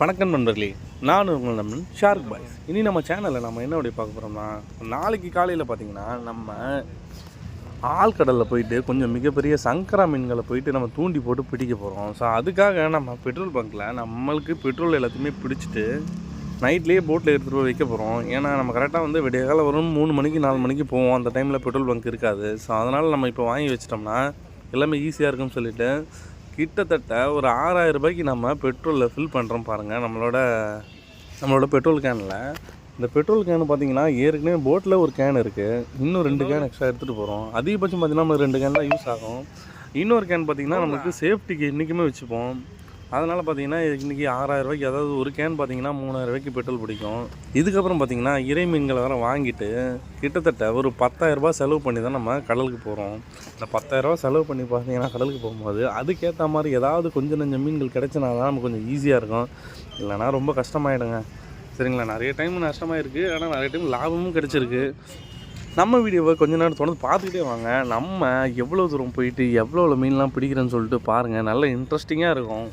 வணக்கம் நண்பர்களே நான் உங்கள் நண்பன் ஷார்க் பாய்ஸ் இனி நம்ம சேனலில் நம்ம என்ன அப்படி பார்க்க போகிறோம்னா நாளைக்கு காலையில் பார்த்தீங்கன்னா நம்ம ஆழ்கடலில் போயிட்டு கொஞ்சம் மிகப்பெரிய சங்கரா மீன்களை போயிட்டு நம்ம தூண்டி போட்டு பிடிக்க போகிறோம் ஸோ அதுக்காக நம்ம பெட்ரோல் பங்க்கில் நம்மளுக்கு பெட்ரோல் எல்லாத்தையுமே பிடிச்சிட்டு நைட்லேயே போட்டில் எடுத்துகிட்டு போய் வைக்க போகிறோம் ஏன்னா நம்ம கரெக்டாக வந்து விடிய காலம் வரும் மூணு மணிக்கு நாலு மணிக்கு போவோம். அந்த டைமில் பெட்ரோல் பங்க் இருக்காது. ஸோ அதனால் நம்ம இப்போ வாங்கி வச்சிட்டோம்னா எல்லாமே ஈஸியாக இருக்கும்னு சொல்லிட்டு கிட்டத்தட்ட ஒரு ஆறாயிரம் ரூபாய்க்கு நம்ம பெட்ரோலில் ஃபில் பண்ணுறோம் பாருங்கள் நம்மளோட நம்மளோட பெட்ரோல் கேனில் இந்த பெட்ரோல் கேன் பார்த்தீங்கன்னா ஏற்கனவே போட்டில் ஒரு கேன் இருக்குது இன்னும் ரெண்டு கேன் எக்ஸ்ட்ரா எடுத்துகிட்டு போகிறோம் அதிகபட்சம் பார்த்தீங்கன்னா நம்ம ரெண்டு கேன் தான் யூஸ் ஆகும். இன்னொரு கேன் பார்த்தீங்கன்னா நமக்கு சேஃப்டிக்கு இன்றைக்குமே வச்சுப்போம். அதனால் பார்த்தீங்கன்னா இன்றைக்கி ஆறாயிரம் ரூபாய்க்கு அதாவது ஒரு கேன் பார்த்தீங்கன்னா மூணாயிரம் ரூபாய்க்கு பெட்ரோல் பிடிக்கும். இதுக்கப்புறம் பார்த்தீங்கன்னா இறை மீன்களை வேறு வாங்கிட்டு கிட்டத்தட்ட ஒரு பத்தாயிரரூபா செலவு பண்ணி தான் நம்ம கடலுக்கு போகிறோம் இந்த பத்தாயிரரூபா செலவு பண்ணி பார்த்தீங்கன்னா கடலுக்கு போகும்போது அதுக்கேற்ற மாதிரி ஏதாவது கொஞ்சம் நஞ்சம் மீன்கள் கிடைச்சினா தான் நமக்கு கொஞ்சம் ஈஸியாக இருக்கும். இல்லைனா ரொம்ப கஷ்டமாயிடுங்க. சரிங்களா? நிறைய டைம் நஷ்டமாயிருக்கு. ஆனால் நிறைய டைம் லாபமும் கிடச்சிருக்கு. நம்ம வீடியோவை கொஞ்ச நேரம் தொடர்ந்து பார்த்துக்கிட்டே வாங்க. நம்ம எவ்வளோ தூரம் போயிட்டு எவ்வளோ எவ்வளோ மீன்லாம் பிடிக்கிறேன்னு சொல்லிட்டு பாருங்கள் நல்ல இன்ட்ரெஸ்டிங்காக இருக்கும்.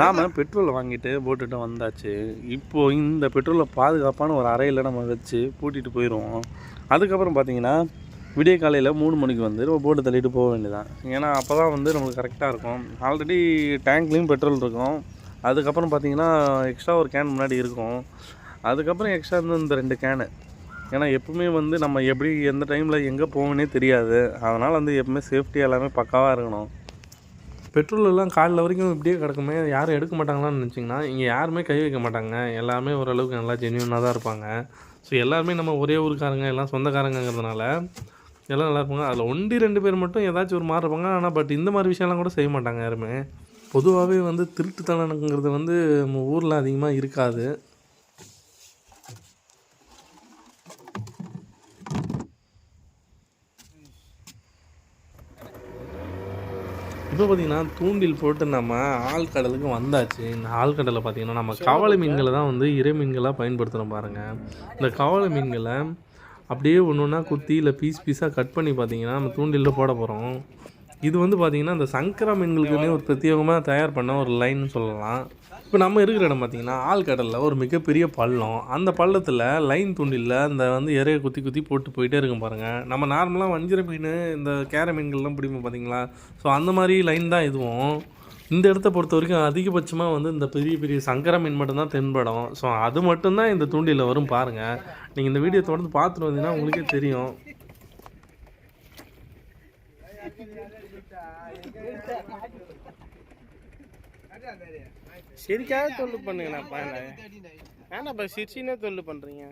நாம் பெட்ரோல் வாங்கிட்டு போட்டுட்டு வந்தாச்சு. இப்போது இந்த பெட்ரோலை பாதுகாப்பான ஒரு அறையில் நம்ம வச்சு பூட்டிட்டு போயிடுவோம் அதுக்கப்புறம் பார்த்தீங்கன்னா விடிய காலையில் மூணு மணிக்கு வந்து நம்ம போட்டு தள்ளிட்டு போக வேண்டியதான் ஏன்னா அப்போ தான் வந்து நம்மளுக்கு கரெக்டாக இருக்கும். ஆல்ரெடி டேங்க்லேயும் பெட்ரோல் இருக்கும். அதுக்கப்புறம் பார்த்தீங்கன்னா எக்ஸ்ட்ரா ஒரு கேன் முன்னாடி இருக்கும். அதுக்கப்புறம் எக்ஸ்ட்ரா இருந்து இந்த ரெண்டு கேனு ஏன்னா எப்பவுமே வந்து நம்ம எப்படி எந்த டைமில் எங்கே போகணுன்னே தெரியாது. அதனால் வந்து எப்பவுமே சேஃப்டி எல்லாமே பக்காவாக இருக்கணும். பெட்ரோல் எல்லாம் காலைல வரைக்கும் இப்படியே கிடக்குமே யாரும் எடுக்க மாட்டாங்களான்னு நினச்சிங்கன்னா இங்கே யாருமே கை வைக்க மாட்டாங்க. எல்லாமே ஓரளவுக்கு நல்லா ஜென்யூனாக தான் இருப்பாங்க. ஸோ எல்லாருமே நம்ம ஒரே ஊருக்காரங்க எல்லாம் சொந்தக்காரங்கிறதுனால எல்லாம் நல்லா இருப்பாங்க. அதில் ஒண்டி ரெண்டு பேர் மட்டும் ஏதாச்சும் ஒரு மாதிரி இருப்பாங்க. ஆனால் பட் இந்த மாதிரி விஷயம்லாம் கூட செய்ய மாட்டாங்க யாருமே. பொதுவாகவே வந்து திருட்டுத்தனங்கிறது வந்து நம்ம ஊரில் அதிகமாக இருக்காது. இப்போ பார்த்தீங்கன்னா தூண்டில் போட்டு நம்ம ஆழ்கடலுக்கு வந்தாச்சு. இந்த ஆழ்கடலை பார்த்தீங்கன்னா நம்ம கவலை மீன்களை தான் வந்து இறை மீன்களாக பயன்படுத்துகிறோம் பாருங்கள் இந்த கவலை மீன்களை அப்படியே ஒன்று ஒன்றா குத்தி இல்லை பீஸ் பீஸாக கட் பண்ணி பார்த்தீங்கன்னா நம்ம தூண்டிலில் போட போகிறோம் இது வந்து பார்த்தீங்கன்னா இந்த சங்கரா மீன்களுக்குன்னே ஒரு பிரத்யேகமாக தயார் பண்ண ஒரு லைன்னு சொல்லலாம். இப்போ நம்ம இருக்கிற இடம் பார்த்தீங்கன்னா ஆழ்கடலில் ஒரு மிகப்பெரிய பள்ளம். அந்த பள்ளத்தில் லைன் தூண்டிலில் அந்த வந்து இறைய குத்தி குத்தி போட்டு போயிட்டே இருக்கும் பாருங்கள் நம்ம நார்மலாக வஞ்சிர மீன் இந்த கேர மீன்கள்லாம் பிடிப்போம் பார்த்தீங்களா ஸோ அந்த மாதிரி லைன் தான் இதுவும். இந்த இடத்த பொறுத்த வரைக்கும் அதிகபட்சமாக வந்து இந்த பெரிய பெரிய சங்கரா மீன் மட்டும்தான் தென்படும். ஸோ அது மட்டும்தான் இந்த தூண்டிலில் வரும் பாருங்கள் நீங்கள் இந்த வீடியோ தொடர்ந்து பார்த்துட்டு வந்தீங்கன்னா உங்களுக்கே தெரியும். சிரிக்காத தொல்லு பண்ணுங்கண்ணாப்பா என்ன வேணாப்பா சிரிச்சினே தொல்லு பண்ணுறீங்க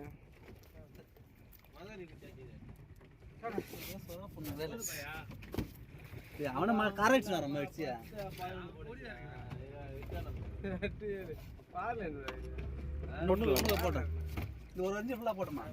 அவனை ம கரெக்ட் சார் நம்ம வச்சு உள்ள போட்டோம் இது ஒரு அஞ்சு ஃபுல்லாக போட்டோமா?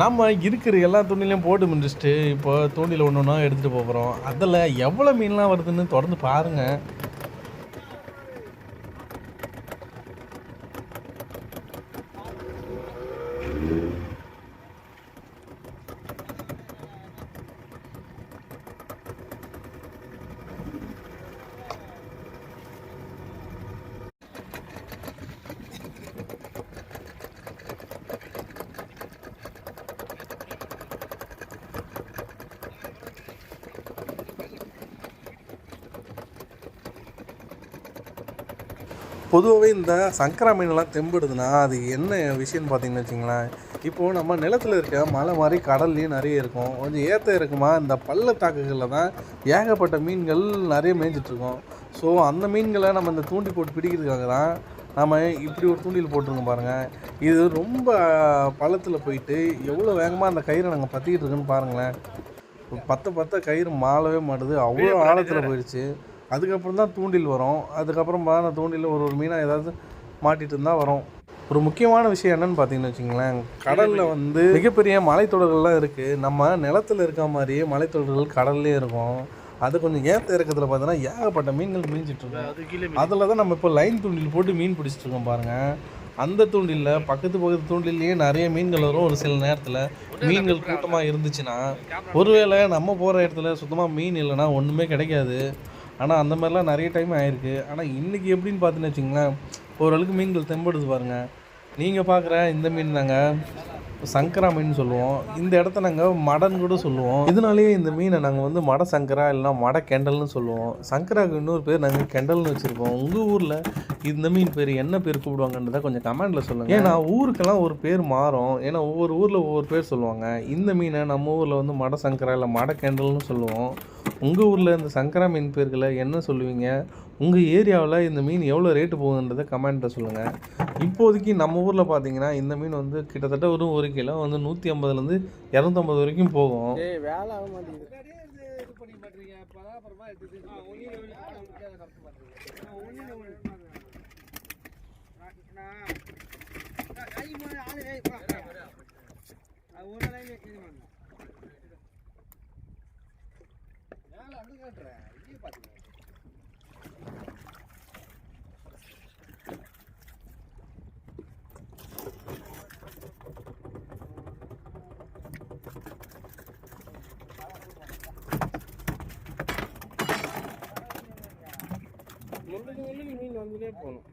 நம்ம இருக்கிற எல்லா துணிலையும் போட்டு முடிச்சுட்டு இப்போ தூண்டில் ஒன்று ஒன்றா எடுத்துகிட்டு போகிறோம் அதில் எவ்வளோ மீன்லாம் வருதுன்னு தொடர்ந்து பாருங்கள் பொதுவாகவே இந்த சங்கரா மீனெல்லாம் தெம்பிடுதுன்னா அது என்ன விஷயம்னு பார்த்தீங்கன்னு வச்சிங்களேன். இப்போது நம்ம நிலத்தில் இருக்க மலை மாதிரி கடல்லையும் நிறைய இருக்கும். கொஞ்சம் ஏற்ற இருக்குமா இந்த பள்ளத்தாக்குகளில் தான் ஏகப்பட்ட மீன்கள் நிறைய மேய்ஞ்சிட்ருக்கோம் ஸோ அந்த மீன்களை நம்ம இந்த தூண்டி போட்டு பிடிக்கிறதுக்காக தான் நம்ம இப்படி ஒரு தூண்டில் போட்டிருக்கோம் பாருங்கள் இது ரொம்ப பள்ளத்தில் போயிட்டு எவ்வளோ வேகமாக அந்த கயிறை நாங்கள் பற்றிக்கிட்டு இருக்குன்னு பாருங்களேன். பத்த பத்த கயிறு மாளவே மாட்டுது. அவ்வளோ ஆழத்தில் போயிடுச்சு. அதுக்கப்புறம் தான் தூண்டில் வரும். அதுக்கப்புறம் பார்த்தா தூண்டில் ஒரு ஒரு மீனாக ஏதாவது மாட்டிட்டு இருந்தால் வரும். ஒரு முக்கியமான விஷயம் என்னன்னு பார்த்தீங்கன்னு வச்சுங்களேன் கடலில் வந்து மிகப்பெரிய மலைத்தொடர்கள்லாம் இருக்குது நம்ம நிலத்தில் இருக்க மாதிரியே மலைத்தொடர்கள் கடல்லே இருக்கும். அது கொஞ்சம் ஏற்ற இறக்கத்தில் பார்த்தீங்கன்னா ஏகப்பட்ட மீன்கள் கீழே அதில் தான் நம்ம இப்போ லைன் தூண்டில் போட்டு மீன் பிடிச்சிட்டு இருக்கோம் பாருங்க. அந்த தூண்டிலில் பக்கத்து பக்கத்து தூண்டிலேயே நிறைய மீன்கள் வரும் ஒரு சில நேரத்தில். மீன்கள் கூட்டமாக இருந்துச்சுன்னா ஒருவேளை நம்ம போகிற இடத்துல சுத்தமாக மீன் இல்லைன்னா ஒன்றுமே கிடைக்காது. ஆனால் அந்த மாதிரிலாம் நிறைய டைம் ஆயிருக்கு. ஆனால் இன்றைக்கி எப்படின்னு பார்த்துன்னு வச்சிங்களேன் ஓரளவுக்கு மீன்கள் தெம்படுது பாருங்க. நீங்கள் பார்க்குற இந்த மீன் நாங்கள் சங்கரா மீன் சொல்லுவோம். இந்த இடத்த நாங்கள் மடன் கூட சொல்லுவோம். இதனாலேயே இந்த மீனை நாங்கள் வந்து மட சங்கரா இல்லைனா மட கெண்டல்னு சொல்லுவோம். சங்கராவுக்கு இன்னொரு பேர் நாங்கள் கெண்டல்னு வச்சுருக்கோம். உங்கள் ஊரில் இந்த மீன் பேர் என்ன பேர் கூப்பிடுவாங்கன்றதை கொஞ்சம் கமெண்டில் சொல்லுங்கள் ஏன்னா ஊருக்கெல்லாம் ஒரு பேர் மாறும். ஏன்னா ஒவ்வொரு ஊரில் ஒவ்வொரு பேர் சொல்லுவாங்க. இந்த மீனை நம்ம ஊரில் வந்து மட சங்கரா இல்லை மட கெண்டல்னு சொல்லுவோம். உங்கள் ஊரில் இந்த சங்கரா மீன் பேர்களை என்ன சொல்லுவீங்க? உங்கள் ஏரியாவில் இந்த மீன் எவ்வளோ ரேட்டு போகுதுன்றதை கமெண்ட்டில் சொல்லுங்கள் இப்போதைக்கு நம்ம ஊரில் பார்த்தீங்கன்னா இந்த மீன் வந்து கிட்டத்தட்ட ஒரு ஒரு கிலோ வந்து நூற்றி ஐம்பதுலேருந்து இரநூத்தம்பது வரைக்கும் போகும். ஏய் வேலை அப்படி காட்டுறேன். இங்கே பாத்துக்க. மீன் வந்துட்டே போகணும்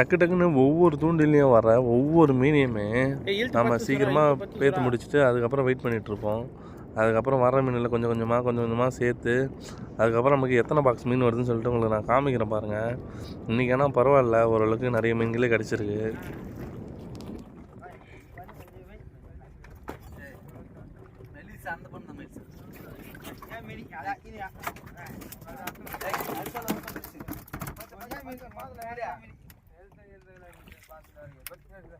டக்கு டக்குன்னு ஒவ்வொரு தூண்டிலையும் வர ஒவ்வொரு மீனையுமே நம்ம சீக்கிரமாக பத்து. முடிச்சுட்டு அதுக்கப்புறம் வெயிட் பண்ணிட்டு இருப்போம். அதுக்கப்புறம் வர மீனில் கொஞ்சம் கொஞ்சமாக கொஞ்சம் கொஞ்சமாக சேர்த்து அதுக்கப்புறம் நமக்கு எத்தனை பாக்ஸ் மீன் வருதுன்னு சொல்லிட்டு உங்களுக்கு நான் காமிக்கிறேன் பாருங்கள் இன்றைக்கி ஆனால் பரவாயில்ல ஓரளவுக்கு நிறைய மீன்களே கிடச்சிருக்கு. அந்த பண்ண மெலிசா.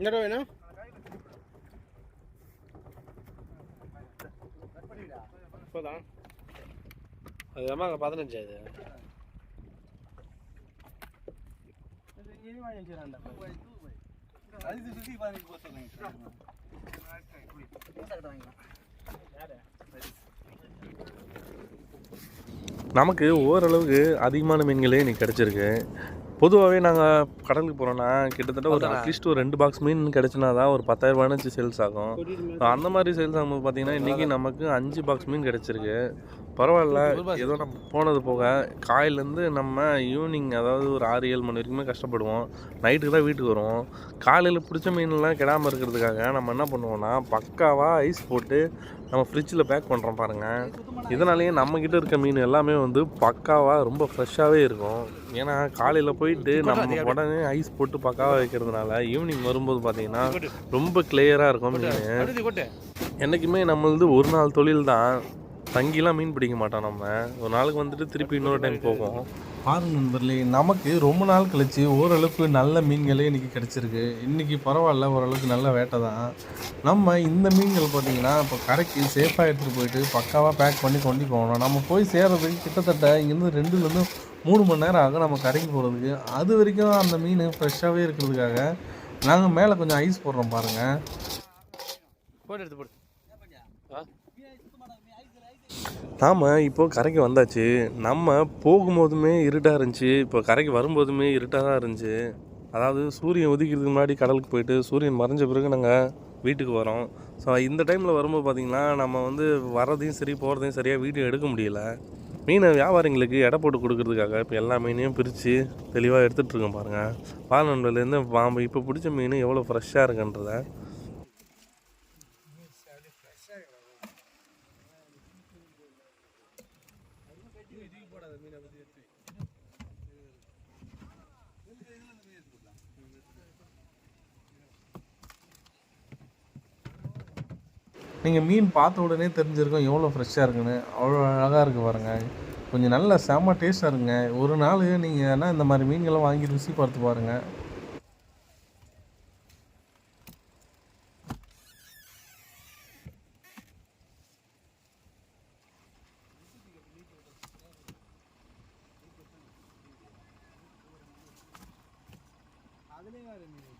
என்னடா வேணும் இப்போதான் அது அம்மா பதினஞ்சு அது நமக்கு ஓரளவுக்கு அதிகமான மீன்களே இன்னைக்கு கிடச்சிருக்கு. பொதுவாகவே நாங்கள் கடலுக்கு போகிறோன்னா கிட்டத்தட்ட ஒரு அட்லீஸ்ட் ஒரு ரெண்டு பாக்ஸ் மீன் கிடச்சினா தான் ஒரு பத்தாயிரம் ரூபாய்னு சேல்ஸ் ஆகும். அந்த மாதிரி சேல்ஸ் ஆகும்போது பார்த்தீங்கன்னா இன்றைக்கி நமக்கு அஞ்சு பாக்ஸ் மீன் கிடச்சிருக்கு. பரவாயில்ல. ஏதோ நம்ம போனது போக காலையிலேருந்து நம்ம ஈவினிங் அதாவது ஒரு ஆறு ஏழு மணி வரைக்குமே கஷ்டப்படுவோம். நைட்டுக்கு தான் வீட்டுக்கு வருவோம். காலையில் பிடிச்ச மீன்லாம் கெடாமல் இருக்கிறதுக்காக நம்ம என்ன பண்ணுவோம்னா பக்காவாக ஐஸ் போட்டு நம்ம ஃப்ரிட்ஜில் பேக் பண்ணுறோம் பாருங்கள் இதனாலேயே நம்மக்கிட்ட இருக்க மீன் எல்லாமே வந்து பக்காவாக ரொம்ப ஃப்ரெஷ்ஷாகவே இருக்கும். ஏன்னா காலையில் போயிட்டு நம்ம உடனே ஐஸ் போட்டு பக்காவாக வைக்கிறதுனால ஈவினிங் வரும்போது பார்த்தீங்கன்னா ரொம்ப கிளியராக இருக்கும் மீன். என்றைக்குமே நம்மளது ஒரு நாள் தொழில் தான். தங்கிலாம் மீன் பிடிக்க மாட்டோம் நம்ம. ஒரு நாளுக்கு வந்துட்டு திருப்பி இன்னொரு டைம் போவோம் பாருங்க நண்பர்களே நமக்கு ரொம்ப நாள் கழிச்சு ஓரளவுக்கு நல்ல மீன்களே இன்றைக்கி கிடச்சிருக்கு. இன்றைக்கி பரவாயில்ல ஓரளவுக்கு நல்ல வேட்டை தான். நம்ம இந்த மீன்கள் பார்த்தீங்கன்னா இப்போ கரைக்கு சேஃபாக எடுத்துகிட்டு போயிட்டு பக்காவாக பேக் பண்ணி கொண்டு போகணும். நம்ம போய் சேர்றதுக்கு கிட்டத்தட்ட இங்கேருந்து ரெண்டுலேருந்து மூணு மணி நேரம் ஆகும் நம்ம கரைக்கு போகிறதுக்கு அது வரைக்கும் அந்த மீன் ஃப்ரெஷ்ஷாகவே இருக்கிறதுக்காக நாங்கள் மேலே கொஞ்சம் ஐஸ் போடுறோம் பாருங்கள் போட்டு எடுத்து போடு நாம் இப்போது கரைக்கு வந்தாச்சு. நம்ம போகும்போதுமே இருட்டாக இருந்துச்சு. இப்போ கரைக்கு வரும்போதுமே இருட்டாக தான் இருந்துச்சு. அதாவது சூரியன் உதிக்கிறதுக்கு முன்னாடி கடலுக்கு போயிட்டு சூரியன் மறைஞ்ச பிறகு நாங்கள் வீட்டுக்கு வரோம். ஸோ இந்த டைமில் வரும்போது பார்த்திங்கன்னா நம்ம வந்து வரதையும் சரி போகிறதையும் சரியாக வீடியோ எடுக்க முடியல. மீனை வியாபாரிங்களுக்கு எடை போட்டு கொடுக்கறதுக்காக இப்போ எல்லா மீனையும் பிரித்து தெளிவாக எடுத்துகிட்ருக்கோம் பாருங்கள் பாலநண்டலேருந்து பாம்பு இப்போ பிடிச்ச மீன் எவ்வளோ ஃப்ரெஷ்ஷாக இருக்குன்றதை நீங்கள் மீன் பார்த்த உடனே தெரிஞ்சிருக்கும் எவ்வளோ ஃப்ரெஷ்ஷாக இருக்குன்னு. அவ்வளோ அழகாக இருக்குது பாருங்கள் கொஞ்சம் நல்ல செம்ம டேஸ்ட்டாக இருக்குங்க. ஒரு நாள் நீங்கள் என்ன இந்த மாதிரி மீன்களை வாங்கி ருசி பார்த்து பாருங்கள் தீபகா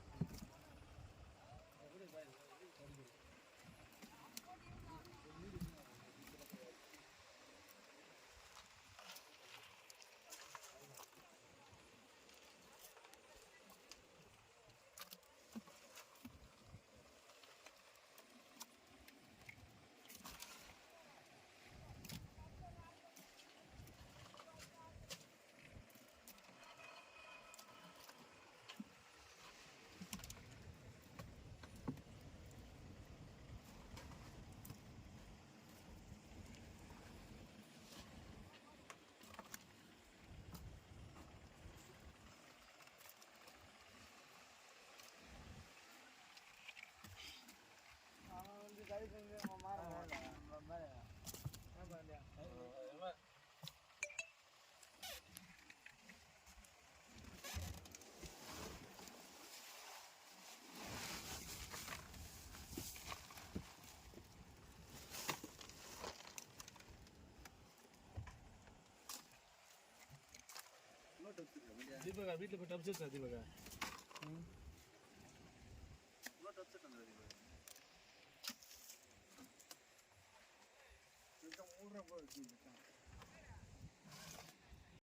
போய் டப்ஸ் எடுத்தா தீபகா மூணு ரூபா